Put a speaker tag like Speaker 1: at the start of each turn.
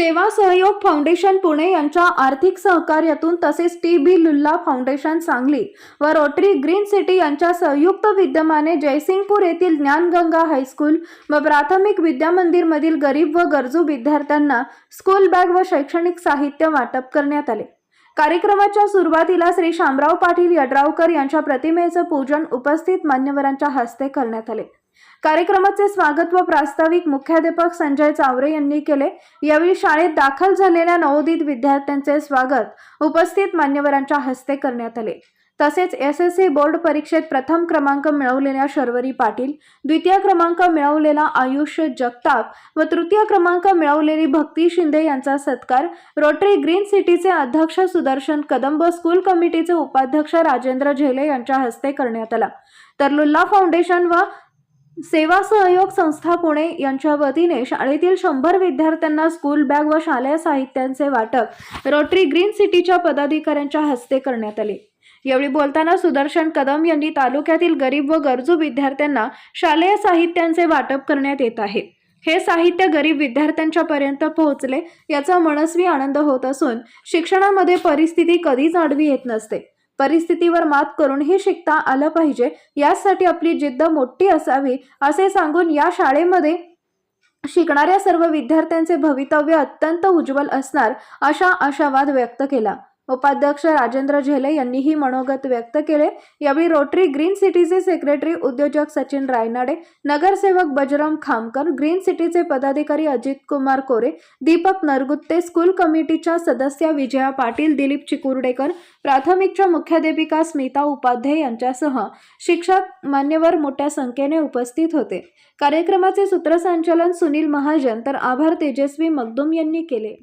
Speaker 1: सेवा सहयोग फाउंडेशन पुणे यांच्या आर्थिक सहकार्यातून तसेच T B Lulla foundation Sangli व रोटरी ग्रीन सिटी यांच्या संयुक्त विद्यमाने जयसिंगपूर येथील ज्ञानगंगा हायस्कूल व प्राथमिक विद्यामंदिरमधील गरीब व गरजू विद्यार्थ्यांना स्कूल बॅग व शैक्षणिक साहित्य वाटप करण्यात आले. कार्यक्रमाच्या सुरुवातीला श्री शामराव पाटील यड्रावकर यांच्या प्रतिमेचं पूजन उपस्थित मान्यवरांच्या हस्ते करण्यात आले. कार्यक्रमाचे स्वागत व प्रास्ताविक मुख्याध्यापक संजय चावरे यांनी केले. यावेळी शाळेत दाखल झालेल्या नवोदित विद्यार्थ्यांचे स्वागत उपस्थित मान्यवरांच्या हस्ते करण्यात आले. तसेच एस एस सी बोर्ड परीक्षेत प्रथम क्रमांक मिळवलेल्या शर्वरी पाटील द्वितीय क्रमांक मिळवलेला आयुष्य जगताप व तृतीय क्रमांक मिळवलेली भक्ती शिंदे यांचा सत्कार रोटरी ग्रीन सिटीचे अध्यक्ष सुदर्शन कदम व स्कूल कमिटीचे उपाध्यक्ष राजेंद्र झेले यांच्या हस्ते करण्यात आला. तर लुल्ला फाउंडेशन व सेवा सहयोग संस्था पुणे यांच्या वतीने शाळेतील शंभर विद्यार्थ्यांना स्कूल बॅग व शालेय साहित्यांचे वाटप रोटरी ग्रीन सिटीच्या पदाधिकाऱ्यांच्या हस्ते करण्यात आले. यावेळी बोलताना सुदर्शन कदम यांनी तालुक्यातील गरीब व गरजू विद्यार्थ्यांना शालेय साहित्यांचे वाटप करण्यात येत आहे. हे साहित्य गरीब विद्यार्थ्यांच्या पर्यंत पोहोचले याचा मनस्वी आनंद होत असून शिक्षणामध्ये परिस्थिती कधीच आडवी येत नसते. परिस्थितीवर मात करूनही शिकता आलं पाहिजे. यासाठी आपली जिद्द मोठी असावी असे सांगून या शाळेमध्ये शिकणाऱ्या सर्व विद्यार्थ्यांचे भवितव्य अत्यंत उज्ज्वल असणार अशा आशावाद व्यक्त केला. उपाध्यक्ष राजेंद्र झेले यांनीही मनोगत व्यक्त केले. यावेळी रोटरी ग्रीन सिटीचे सेक्रेटरी उद्योजक सचिन रायनाडे नगरसेवक बजरंग खामकर ग्रीन सिटीचे पदाधिकारी अजित कुमार कोरे दीपक नरगुत्ते स्कूल कमिटीच्या सदस्या विजया पाटील दिलीप चिकुर्डेकर प्राथमिकच्या मुख्याध्यापिका स्मिता उपाध्याय यांच्यासह शिक्षक मान्यवर मोठ्या संख्येने उपस्थित होते. कार्यक्रमाचे सूत्रसंचालन सुनील महाजन तर आभार तेजस्वी मगदुम यांनी केले.